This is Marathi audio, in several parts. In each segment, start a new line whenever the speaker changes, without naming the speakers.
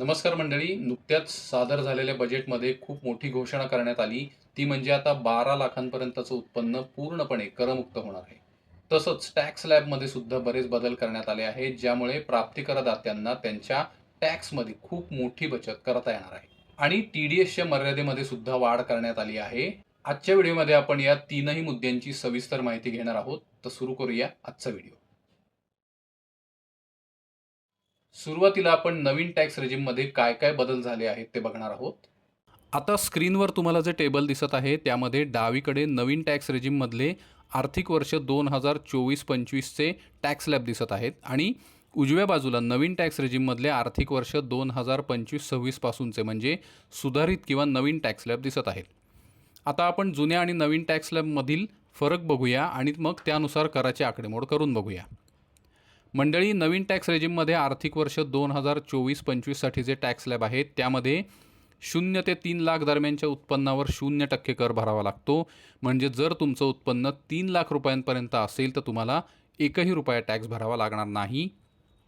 नमस्कार मंडळी नुकत्याच सादर झालेल्या बजेटमध्ये खूप मोठी घोषणा करण्यात आली. ती म्हणजे आता बारा लाखांपर्यंतचं उत्पन्न पूर्णपणे करमुक्त होणार आहे. तसंच टॅक्स लॅबमध्ये सुद्धा बरेच बदल करण्यात आले आहेत ज्यामुळे प्राप्तिकरदात्यांना त्यांच्या टॅक्समध्ये खूप मोठी बचत करता येणार आहे. आणि टी डी एसच्या मर्यादेमध्ये सुद्धा वाढ करण्यात आली आहे. आजच्या व्हिडिओमध्ये आपण या तीनही मुद्द्यांची सविस्तर माहिती घेणार आहोत. तर सुरू करूया आजचा व्हिडिओ. सुरुवातीला आपण नवीन टॅक्स रेजिममध्ये काय काय बदल झाले आहेत ते बघणार आहोत. आता स्क्रीनवर तुम्हाला जे टेबल दिसत आहे त्यामध्ये डावीकडे नवीन टॅक्स रेजिममधले आर्थिक वर्ष दोन हजार चोवीस पंचवीसचे टॅक्स लॅब दिसत आहेत आणि उजव्या बाजूला नवीन टॅक्स रेजिममधले आर्थिक वर्ष दोन हजार पंचवीस सव्वीसपासूनचे म्हणजे सुधारित किंवा नवीन टॅक्स लॅब दिसत आहेत. आता आपण जुन्या आणि नवीन टॅक्स लॅबमधील फरक बघूया आणि मग त्यानुसार कराची आकडेमोड करून बघूया. मंडळी नवीन टॅक्स रेजिममध्ये आर्थिक वर्ष दोन हजार चोवीस पंचवीससाठी जे टॅक्स लॅब आहेत त्यामध्ये शून्य ते तीन लाख दरम्यानच्या उत्पन्नावर शून्य टक्के कर भरावा लागतो. म्हणजे जर तुमचं उत्पन्न तीन लाख रुपयांपर्यंत असेल तर तुम्हाला एकही रुपया टॅक्स भरावा लागणार नाही.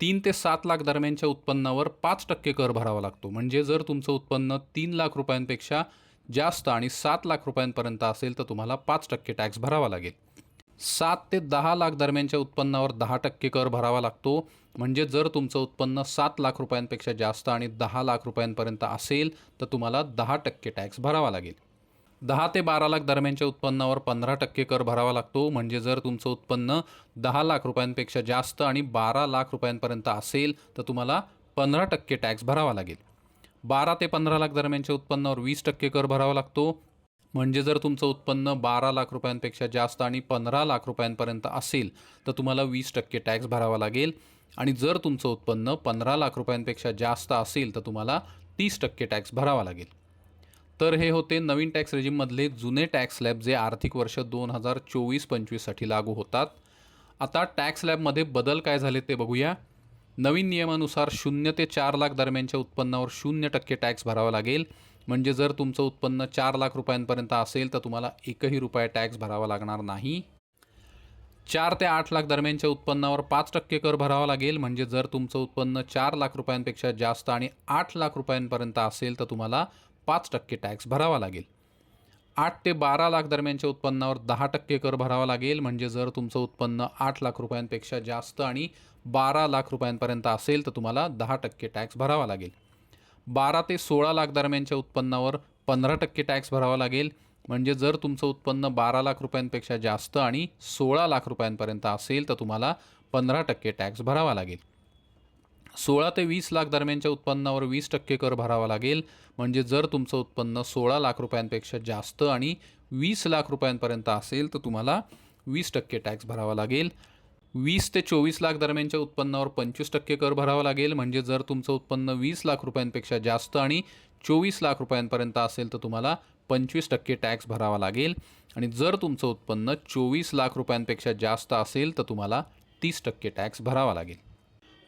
तीन ते सात लाख दरम्यानच्या उत्पन्नावर पाच टक्के कर भरावा लागतो. म्हणजे जर तुमचं उत्पन्न तीन लाख रुपयांपेक्षा जास्त आणि सात लाख रुपयांपर्यंत असेल तर तुम्हाला पाच टक्के टॅक्स भरावा लागेल. सात ते दहा लाख दरम्यानच्या उत्पन्नावर दहा टक्के कर भरावा लागतो. म्हणजे जर तुमचं उत्पन्न सात लाख रुपयांपेक्षा जास्त आणि दहा लाख रुपयांपर्यंत असेल तर तुम्हाला दहा टक्के टॅक्स भरावा लागेल. दहा ते बारा लाख दरम्यानच्या उत्पन्नावर पंधरा टक्के कर भरावा लागतो. म्हणजे जर तुमचं उत्पन्न दहा लाख रुपयांपेक्षा जास्त आणि बारा लाख रुपयांपर्यंत असेल तर तुम्हाला पंधरा टक्के टॅक्स भरावा लागेल. बारा ते पंधरा लाख दरम्यानच्या उत्पन्नावर वीस टक्के कर भरावा लागतो. म्हणजे जर तुमचं उत्पन्न बारा लाख रुपयांपेक्षा जास्त आणि पंधरा लाख रुपयांपर्यंत असेल तर तुम्हाला वीस टक्के टॅक्स भरावा लागेल. आणि जर तुमचं उत्पन्न पंधरा लाख रुपयांपेक्षा जास्त असेल तर तुम्हाला तीस टक्के टॅक्स भरावा लागेल. तर हे होते नवीन टॅक्स रेजिममधले जुने टॅक्स लॅब जे आर्थिक वर्ष दोन हजार चोवीस पंचवीससाठी लागू होतात. आता टॅक्स लॅबमध्ये बदल काय झाले ते बघूया. नवीन नियमानुसार शून्य ते चार लाख दरम्यानच्या उत्पन्नावर शून्य टक्के टॅक्स भरावा लागेल. म्हणजे जर तुमचं उत्पन्न चार लाख रुपयांपर्यंत असेल तर तुम्हाला एकही रुपया टॅक्स भरावा लागणार नाही. चार ते आठ लाख दरम्यानच्या उत्पन्नावर पाच टक्के कर भरावा लागेल. म्हणजे जर तुमचं उत्पन्न चार लाख रुपयांपेक्षा जास्त आणि आठ लाख रुपयांपर्यंत असेल तर तुम्हाला पाच टक्के टॅक्स भरावा लागेल. आठ ते बारा लाख दरम्यानच्या उत्पन्नावर दहा टक्के कर भरावा लागेल. म्हणजे जर तुमचं उत्पन्न आठ लाख रुपयांपेक्षा जास्त आणि बारा लाख रुपयांपर्यंत असेल तर तुम्हाला दहा टक्के टॅक्स भरावा लागेल. बारा ते सोळा लाख दरम्यानच्या उत्पन्नावर पंधरा टक्के टॅक्स भरावा लागेल. म्हणजे जर तुमचं उत्पन्न बारा लाख रुपयांपेक्षा जास्त आणि सोळा लाख रुपयांपर्यंत असेल तर तुम्हाला पंधरा टक्के टॅक्स भरावा लागेल. सोळा ते वीस लाख दरम्यानच्या उत्पन्नावर वीस टक्के कर भरावा लागेल. म्हणजे जर तुमचं उत्पन्न सोळा लाख रुपयांपेक्षा जास्त आणि वीस लाख रुपयांपर्यंत असेल तर तुम्हाला वीस टक्के टॅक्स भरावा लागेल. वीस ते चोवीस लाख दरम्यानच्या उत्पन्नावर पंचवीस टक्के कर भरावा लागेल. म्हणजे जर तुमचं उत्पन्न वीस लाख रुपयांपेक्षा जास्त आणि चोवीस लाख रुपयांपर्यंत असेल तर तुम्हाला पंचवीस टक्के टॅक्स भरावा लागेल. आणि जर तुमचं उत्पन्न चोवीस लाख रुपयांपेक्षा जास्त असेल तर तुम्हाला तीस टक्के टॅक्स भरावा लागेल.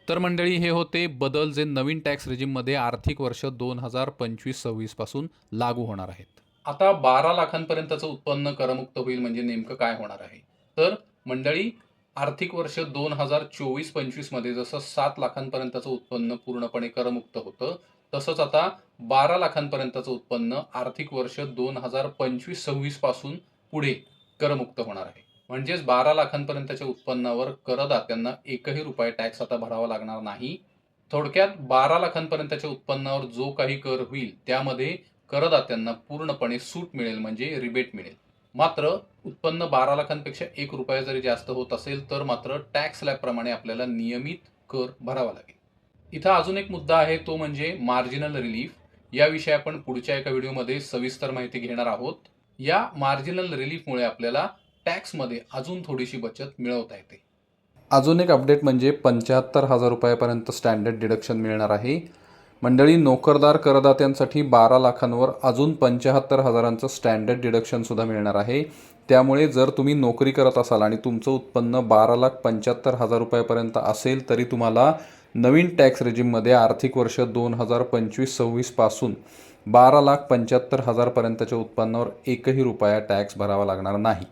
तर मंडळी हे होते बदल जे नवीन टॅक्स रेजिममध्ये आर्थिक वर्ष दोन हजार पंचवीस सव्वीसपासून लागू होणार आहेत. आता बारा लाखांपर्यंतचं उत्पन्न करमुक्त होईल म्हणजे नेमकं काय होणार आहे? तर मंडळी आर्थिक वर्ष दोन हजार चोवीस पंचवीसमध्ये जसं सात लाखांपर्यंतचं उत्पन्न पूर्णपणे करमुक्त होतं तसंच आता बारा लाखांपर्यंतचं उत्पन्न आर्थिक वर्ष दोन हजार पंचवीस सव्वीसपासून पुढे करमुक्त होणार आहे. म्हणजेच बारा लाखांपर्यंतच्या उत्पन्नावर करदात्यांना एकही रुपये टॅक्स आता भरावा लागणार नाही. थोडक्यात बारा लाखांपर्यंतच्या उत्पन्नावर जो काही कर होईल त्यामध्ये करदात्यांना पूर्णपणे सूट मिळेल म्हणजे रिबेट मिळेल. मात्र उत्पन्न बारा लाखांपेक्षा एक रुपया जरी जास्त होत असेल तर मात्र टॅक्स लॅबप्रमाणे आपल्याला नियमित कर भरावा लागेल. इथं अजून एक मुद्दा आहे तो म्हणजे मार्जिनल रिलीफ. याविषयी आपण पुढच्या एका व्हिडिओमध्ये सविस्तर माहिती घेणार आहोत. या मार्जिनल रिलीफमुळे आपल्याला टॅक्समध्ये अजून थोडीशी बचत मिळवता येते. अजून एक अपडेट म्हणजे पंच्याहत्तर हजार रुपयापर्यंत स्टँडर्ड डिडक्शन मिळणार आहे. मंडळी नोकरदार करदात्यांसाठी बारा लाखांवर अजून पंच्याहत्तर हजारांचं स्टँडर्ड डिडक्शनसुद्धा मिळणार आहे. त्यामुळे जर तुम्ही नोकरी करत असाल आणि तुमचं उत्पन्न बारा लाख पंच्याहत्तर हजार रुपयापर्यंत असेल तरी तुम्हाला नवीन टॅक्स रेजिममध्ये आर्थिक वर्ष दोन हजार पंचवीस सव्वीसपासून बारा लाख पंच्याहत्तर हजारपर्यंतच्या उत्पन्नावर एकही रुपया टॅक्स भरावा लागणार नाही.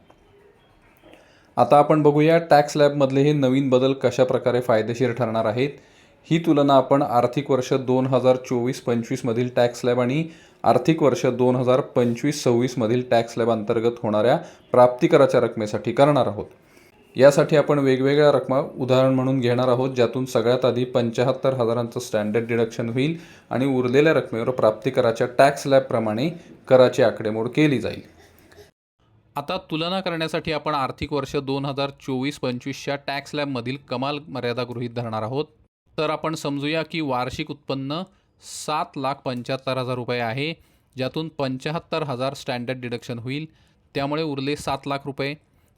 आता आपण बघूया टॅक्स लॅबमधले हे नवीन बदल कशाप्रकारे फायदेशीर ठरणार आहेत? ही तुलना आपण आर्थिक वर्ष दोन हजार चोवीस पंचवीसमधील टॅक्स स्लॅब आणि आर्थिक वर्ष दोन हजार पंचवीस सव्वीसमधील टॅक्स स्लॅब अंतर्गत होणाऱ्या प्राप्तिकराच्या रकमेसाठी करणार आहोत. यासाठी आपण वेगवेगळ्या रकमा उदाहरण म्हणून घेणार आहोत ज्यातून सगळ्यात आधी पंच्याहत्तर हजारांचं स्टँडर्ड डिडक्शन होईल आणि उरलेल्या रकमेवर प्राप्तिकराच्या टॅक्स स्लॅबप्रमाणे कराची आकडेमोड केली जाईल. आता तुलना करण्यासाठी आपण आर्थिक वर्ष दोन हजार चोवीस पंचवीसच्या टॅक्स स्लॅबमधील कमाल मर्यादा गृहीत धरणार आहोत. तर आपण समजूया की वार्षिक उत्पन्न सात लाख पंच्याहत्तर हजार रुपये आहे ज्यातून पंच्याहत्तर हजार स्टँडर्ड डिडक्शन होईल. त्यामुळे उरले सात लाख रुपये.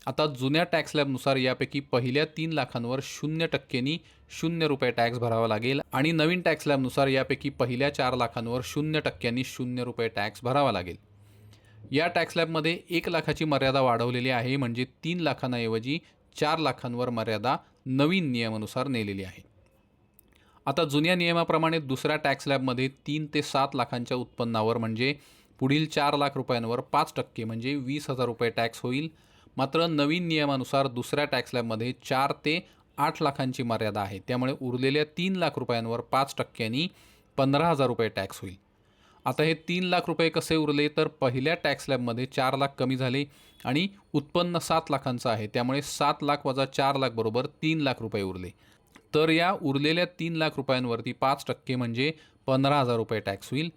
आता जुन्या टॅक्स स्लॅबनुसार यापैकी पहिल्या तीन लाखांवर शून्य टक्क्यांनी शून्य रुपये टॅक्स भरावा लागेल आणि नवीन टॅक्स स्लॅबनुसार यापैकी पहिल्या चार लाखांवर शून्य टक्क्यांनी शून्य रुपये टॅक्स भरावा लागेल. या टॅक्स स्लॅबमध्ये एक लाखाची मर्यादा वाढवलेली आहे म्हणजे तीन लाखांऐवजी चार लाखांवर मर्यादा नवीन नियमानुसार नेलेली आहे. आता जुन्या नियमाप्रमाणे दुसऱ्या टॅक्स स्लॅबमध्ये तीन ते सात लाखांच्या उत्पन्नावर म्हणजे पुढील चार लाख रुपयांवर पाच टक्के म्हणजे वीस हजार रुपये टॅक्स होईल. मात्र नवीन नियमानुसार दुसऱ्या टॅक्स स्लॅबमध्ये चार ते आठ लाखांची मर्यादा आहे. त्यामुळे उरलेल्या तीन लाख रुपयांवर पाच टक्क्यांनी पंधरा हजार रुपये टॅक्स होईल. आता हे तीन लाख रुपये कसे उरले तर पहिल्या टॅक्स स्लॅबमध्ये चार लाख कमी झाले आणि उत्पन्न सात लाखांचं आहे. त्यामुळे सात लाख वजा चार लाख बरोबर तीन लाख रुपये उरले. तर या उरलेल्या तीन लाख रुपयांवरती पाच टक्के म्हणजे पंधरा हजार रुपये टॅक्स होईल.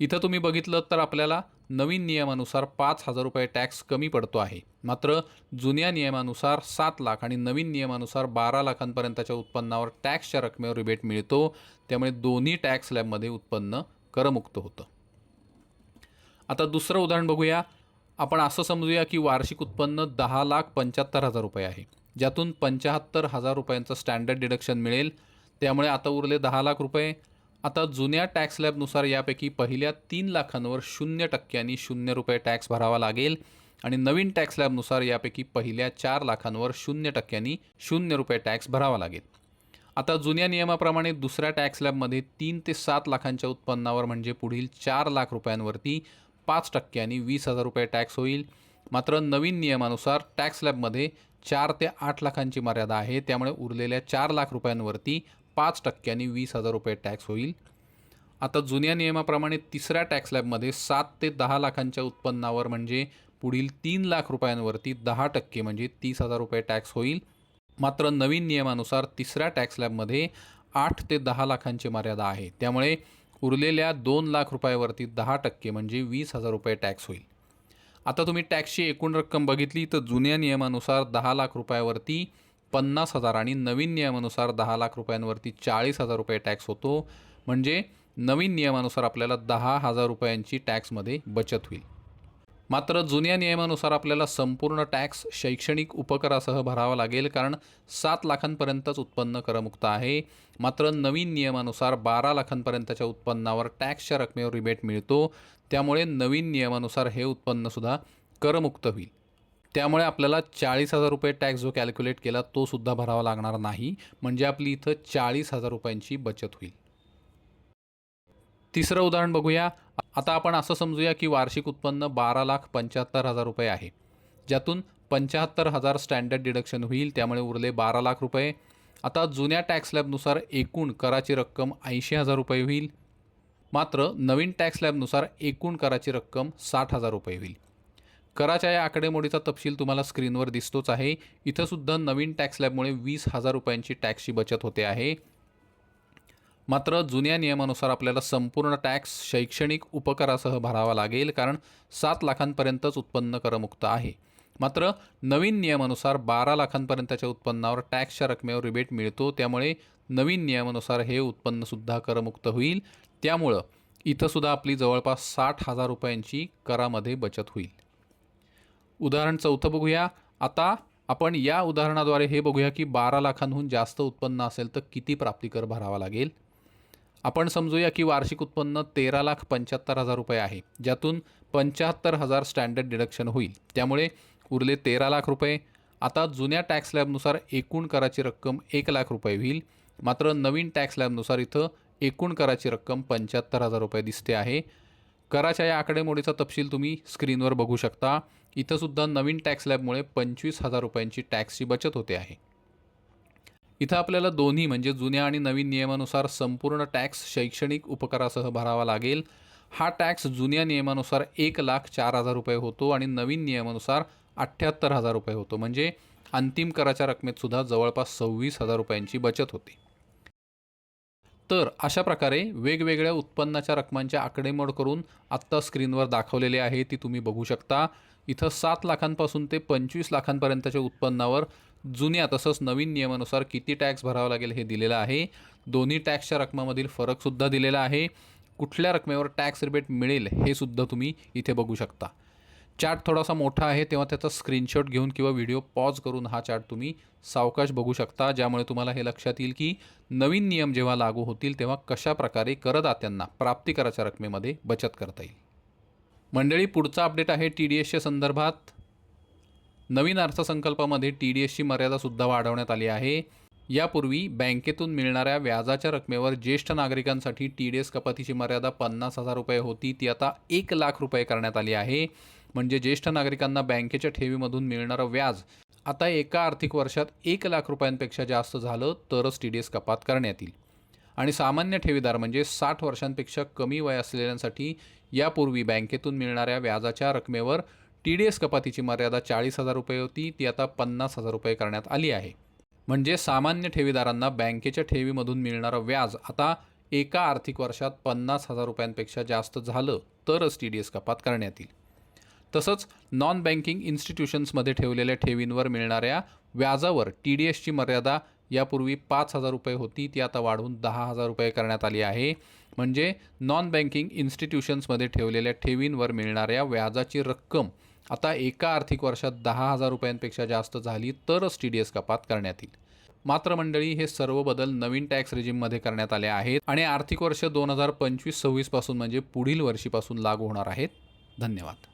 इथं तुम्ही बघितलं तर आपल्याला नवीन नियमानुसार पाच हजार रुपये टॅक्स कमी पडतो आहे. मात्र जुन्या नियमानुसार सात लाख आणि नवीन नियमानुसार बारा लाखांपर्यंतच्या उत्पन्नावर टॅक्सच्या रकमेवर रिबेट मिळतो. त्यामुळे दोन्ही टॅक्स स्लॅबमध्ये उत्पन्न करमुक्त होतं. आता दुसरं उदाहरण बघूया. आपण असं समजूया की वार्षिक उत्पन्न दहा लाख पंच्याहत्तर हजार रुपये आहे. ज्यातून पंच्याहत्तर हजार रुपयांचं स्टँडर्ड डिडक्शन मिळेल. त्यामुळे आता उरले दहा लाख रुपये. आता जुन्या टॅक्स स्लॅबनुसार यापैकी पहिल्या तीन लाखांवर शून्य टक्क्यांनी शून्य रुपये टॅक्स भरावा लागेल. आणि नवीन टॅक्स स्लॅबनुसार यापैकी पहिल्या चार लाखांवर शून्य टक्क्यांनी शून्य रुपये टॅक्स भरावा लागेल. आता जुन्या नियमाप्रमाणे दुसऱ्या टॅक्स स्लॅबमध्ये तीन ते सात लाखांच्या उत्पन्नावर म्हणजे पुढील चार लाख रुपयांवरती पाच टक्क्यांनी वीस हजार रुपये टॅक्स होईल. मात्र नवीन नियमानुसार टॅक्स स्लॅबमध्ये चार ते आठ लाखांची मर्यादा आहे. त्यामुळे उरलेल्या चार लाख रुपयांवरती पाच टक्क्यांनी वीस हजार रुपये टॅक्स होईल. आता जुन्या नियमाप्रमाणे तिसऱ्या टॅक्स स्लॅबमध्ये सात ते दहा लाखांच्या उत्पन्नावर म्हणजे पुढील तीन लाख रुपयांवरती दहा टक्के म्हणजे तीस हजार रुपये टॅक्स होईल. मात्र नवीन नियमानुसार तिसऱ्या टॅक्स स्लॅबमध्ये आठ ते दहा लाखांची मर्यादा आहे. त्यामुळे उरलेल्या दोन लाख रुपयावरती दहा टक्के म्हणजे वीस हजार रुपये टॅक्स होईल. आता तुम्ही टॅक्सची एकूण रक्कम बघितली तर जुन्या नियमानुसार दहा लाख रुपयावरती पन्नास हजार आणि नवीन नियमानुसार दहा लाख रुपयांवरती चाळीस हजार रुपये टॅक्स होतो. म्हणजे नवीन नियमानुसार आपल्याला दहा हजार रुपयांची टॅक्समध्ये बचत होईल. मात्र जुन्या नियमानुसार आपल्याला संपूर्ण टॅक्स शैक्षणिक उपकरासह भरावा लागेल कारण सात लाखांपर्यंतच उत्पन्न करमुक्त आहे. मात्र नवीन नियमानुसार बारा लाखांपर्यंतच्या उत्पन्नावर टॅक्सच्या रकमेवर रिबेट मिळतो. त्यामुळे नवीन नियमानुसार हे उत्पन्नसुद्धा करमुक्त होईल. त्यामुळे आपल्याला चाळीस हजार रुपये टॅक्स जो कॅल्क्युलेट केला तो सुद्धा भरावा लागणार नाही. म्हणजे आपली इथं चाळीस हजार रुपयांची बचत होईल. तिसरं उदाहरण बघूया. आता आपण असं समजूया की वार्षिक उत्पन्न बारा लाख पंच्याहत्तर हजार रुपये आहे. ज्यातून पंच्याहत्तर हजार स्टँडर्ड डिडक्शन होईल त्यामुळे उरले बारा लाख रुपये. आता जुन्या टॅक्स स्लॅबनुसार एकूण कराची रक्कम ऐंशी हजार रुपये होईल. मात्र नवीन टॅक्स स्लॅबनुसार एकूण कराची रक्कम साठ हजार रुपये होईल. कराच्या या आकडेमोडीचा तपशील तुम्हाला स्क्रीनवर दिसतोच आहे. इथंसुद्धा नवीन टॅक्स स्लॅबमुळे वीस हजार रुपयांची टॅक्सची बचत होते आहे. मात्र जुन्या नियमानुसार आपल्याला संपूर्ण टॅक्स शैक्षणिक उपकरासह भरावा लागेल कारण सात लाखांपर्यंतच उत्पन्न करमुक्त आहे. मात्र नवीन नियमानुसार बारा लाखांपर्यंतच्या उत्पन्नावर टॅक्सच्या रकमेवर रिबेट मिळतो त्यामुळे नवीन नियमानुसार हे उत्पन्नसुद्धा करमुक्त होईल. त्यामुळं इथंसुद्धा आपली जवळपास साठ हजार रुपयांची करामध्ये बचत होईल. उदाहरण चौथं बघूया. आता आपण या उदाहरणाद्वारे हे बघूया की बारा लाखांहून जास्त उत्पन्न असेल तर किती प्राप्तिकर भरावा लागेल? आपण समजूया की वार्षिक उत्पन्न तेरा लाख पंच्याहत्तर हजार रुपये आहे ज्यातून पंच्याहत्तर हजार स्टँडर्ड डिडक्शन होईल. त्यामुळे उरले तेरा लाख रुपये आता जुन्या टॅक्स स्लॅबनुसार एकूण कराची रक्कम एक लाख रुपये होईल. मात्र नवीन टॅक्स स्लॅबनुसार इथं एकूण कराची रक्कम पंच्याहत्तर हजार रुपये दिसते आहे. कराच्या या आकडेमोडीचा तपशील तुम्ही स्क्रीनवर बघू शकता. इथंसुद्धा नवीन टॅक्स स्लॅबमुळे पंचवीस हजार रुपयांची टॅक्सची बचत होते आहे. इथं आपल्याला दोन्ही म्हणजे जुन्या आणि नवीन नियमानुसार संपूर्ण टॅक्स शैक्षणिक उपकारासह भरावा लागेल. हा टॅक्स जुन्या नियमानुसार एक लाख चार हजार रुपये होतो आणि नवीन नियमानुसार अठ्ठ्याहत्तर हजार रुपये होतो. म्हणजे अंतिम कराच्या रकमेत सुद्धा जवळपास सव्वीस हजार रुपयांची बचत होते. तर अशा प्रकारे वेगवेगळ्या उत्पन्नाच्या रकमांच्या आकडेमोड करून आत्ता स्क्रीनवर दाखवलेले आहे ती तुम्ही बघू शकता. इथं सात लाखांपासून ते पंचवीस लाखांपर्यंतच्या उत्पन्नावर जुन्या तसंच नवीन नियमानुसार किती टॅक्स भरावा लागेल हे दिलेलं आहे. दोन्ही टॅक्सच्या रकमामधील फरकसुद्धा दिलेला आहे. कुठल्या रकमेवर टॅक्स रिबेट मिळेल हे सुद्धा तुम्ही इथे बघू शकता. चार्ट थोडासा मोठा आहे तेव्हा त्याचा स्क्रीनशॉट घेऊन किंवा व्हिडिओ पॉज करून हा चार्ट तुम्ही सावकाश बघू शकता. ज्यामुळे तुम्हाला हे लक्षात येईल की नवीन नियम जेव्हा लागू होतील तेव्हा कशा प्रकारे करदात्यांना प्राप्तिकराच्या रकमेमध्ये बचत करता येईल. मंडळी पुढचा अपडेट आहे टी डी एसच्या संदर्भात. नवीन अर्थसंकल्पामध्ये टी डी एसची मर्यादासुद्धा वाढवण्यात आली आहे. यापूर्वी बँकेतून मिळणाऱ्या व्याजाच्या रकमेवर ज्येष्ठ नागरिकांसाठी टी डी एस कपातीची मर्यादा पन्नास हजार रुपये होती ती आता एक लाख रुपये करण्यात आली आहे. म्हणजे ज्येष्ठ नागरिकांना बँकेच्या ठेवीमधून मिळणारं व्याज आता एका आर्थिक वर्षात एक लाख रुपयांपेक्षा जास्त झालं तरच टी डी एस कपात करण्यात येईल. आणि सामान्य ठेवीदार म्हणजे साठ वर्षांपेक्षा कमी वय असलेल्यांसाठी यापूर्वी बँकेतून मिळणाऱ्या व्याजाच्या रकमेवर टी डी एस कपातीची मर्यादा चाळीस हजार रुपये होती ती आता पन्नास हजार रुपये करण्यात आली आहे. म्हणजे सामान्य ठेवीदारांना बँकेच्या ठेवीमधून मिळणारं व्याज आता एका आर्थिक वर्षात पन्नास हजार रुपयांपेक्षा जास्त झालं तरच टी डी एस कपात करण्यात येईल. तसंच नॉन बँकिंग इन्स्टिट्यूशन्समध्ये ठेवलेल्या ठेवींवर मिळणाऱ्या व्याजावर टी डी एसची मर्यादा यापूर्वी पाच हजार रुपये होती ती आता वाढवून दहा हजार रुपये करण्यात आली आहे. म्हणजे नॉन बँकिंग इन्स्टिट्यूशन्समध्ये ठेवलेल्या ठेवींवर मिळणाऱ्या व्याजाची रक्कम आता एका आर्थिक वर्षात दहा हजार रुपयांपेक्षा जास्त झाली तरच टी डी एस कपात करण्यात येईल. मात्र मंडळी हे सर्व बदल नवीन टॅक्स रेजिममध्ये करण्यात आले आहेत आणि आर्थिक वर्ष दोन हजार पंचवीस सव्वीसपासून म्हणजे पुढील वर्षीपासून लागू होणार आहेत. धन्यवाद.